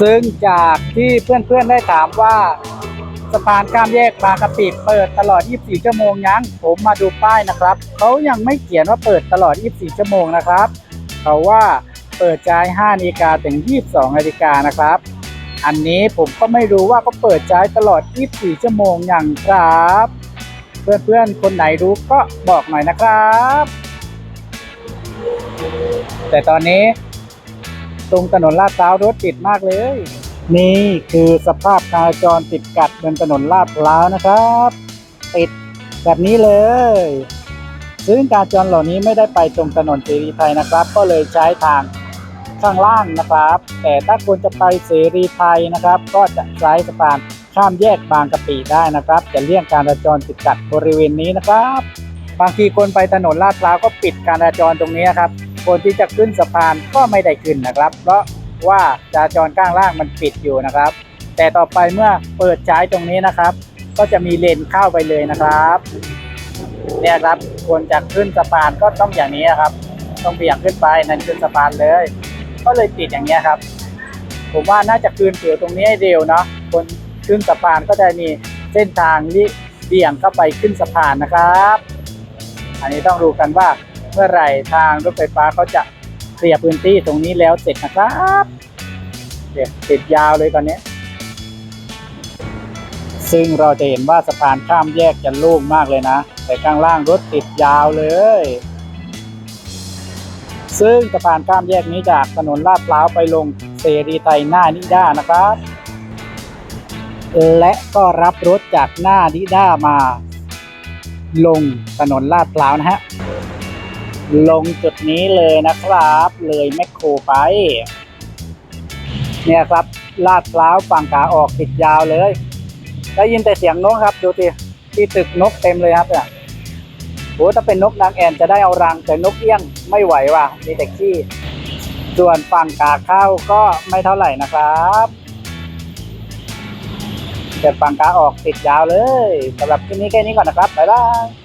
ซึ่งจากที่เพื่อนๆได้ถามว่าสะพานข้ามแยกบางกะปิเปิดตลอด 24 ชั่วโมงยังผมมาดูป้ายนะครับเขายังไม่เขียนว่าเปิดตลอด 24 ชั่วโมงนะครับเขาว่าเปิดจ่าย5นาฬิกาถึง 22นาฬิกานะครับ อันนี้ผมก็ไม่รู้ว่าเขาเปิดจ่ายตลอด 24 ชั่วโมงอย่างครับ เพื่อนๆ คนไหนรู้ก็บอกหน่อยนะครับ แต่ตอนนี้ ตรงถนนลาดพร้าวรถติดมากเลย นี่คือสภาพการจรติดกัดบนถนนลาดพร้าวนะครับติดแบบนี้เลย ซึ่งการจรเหล่านี้ไม่ได้ไปตรงถนนเสรีไทยนะครับ ก็เลยใช้ทางข้างล่างนะครับ แต่ถ้าคุณจะไปเสรีไทยนะครับ ก็จะใช้สะพานข้ามแยกบางกะปิได้นะครับ จะเลี่ยงการจราจรติดกัดบริเวณนี้นะครับ บางทีคนไปถนนลาดพร้าวก็ปิดการจราจรตรงนี้ครับ คนที่จะขึ้นสะพานก็ไม่ได้ขึ้นนะครับ เพราะว่าจราจรข้างล่างมันปิดอยู่นะครับ แต่ต่อไปเมื่อเปิดใช้ตรงนี้นะครับ ก็จะมีเลนเข้าไปเลยนะครับเนี่ยครับคนจะขึ้นสะพานก็ต้องอย่างนี้นครับ ต้องเบี่ยงขึ้นไปนั่นขึ้นสะพานเลย ก็เลยติดอย่างเงี้ยครับ ผมว่าน่าจะคืนผิวตรงนี้ให้เร็วเนาะคนขึ้นสะพานก็จะมีเส้นทางที่เบี่ยงเข้าไปขึ้นสะพานนะครับ อันนี้ต้องดูกันว่า เมื่อไหร่ทางรถไฟฟ้าเขาจะเคลียร์พื้นที่ตรงนี้แล้วเสร็จนะครับเดี๋ยวติดยาวเลยตอนนี้ ซึ่งเราจะเห็นว่าสะพานข้ามแยกจะโล่งมากเลยนะ แต่ข้างล่างรถติดยาวเลย ซึ่งสะพานข้ามแยกนี้จากถนนลาดพร้าวไปลงเสรีไทยหน้านิด้านะครับ และก็รับรถจากหน้านิด้ามาลงถนนลาดพร้าวนะฮะ ลงจุดนี้เลยนะครับ เลยแมคโครไป เนี่ยครับลาดพร้าวฝั่งขาออกติดยาวเลย ได้ยินแต่เสียงนกครับ ดูสิที่ตึกนกเต็มเลยครับเนี่ยโอ้ถ้าเป็นนกนางแอ่นจะได้เอารังแต่นกเอี้ยงไม่ไหวว่ะมีแต่ขี้ส่วนฝั่งขาเข้าก็ไม่เท่าไหร่นะครับแต่ฝั่งขาออกติดยาวเลยสำหรับที่นี้แค่นี้ก่อนนะครับบ๊ายบาย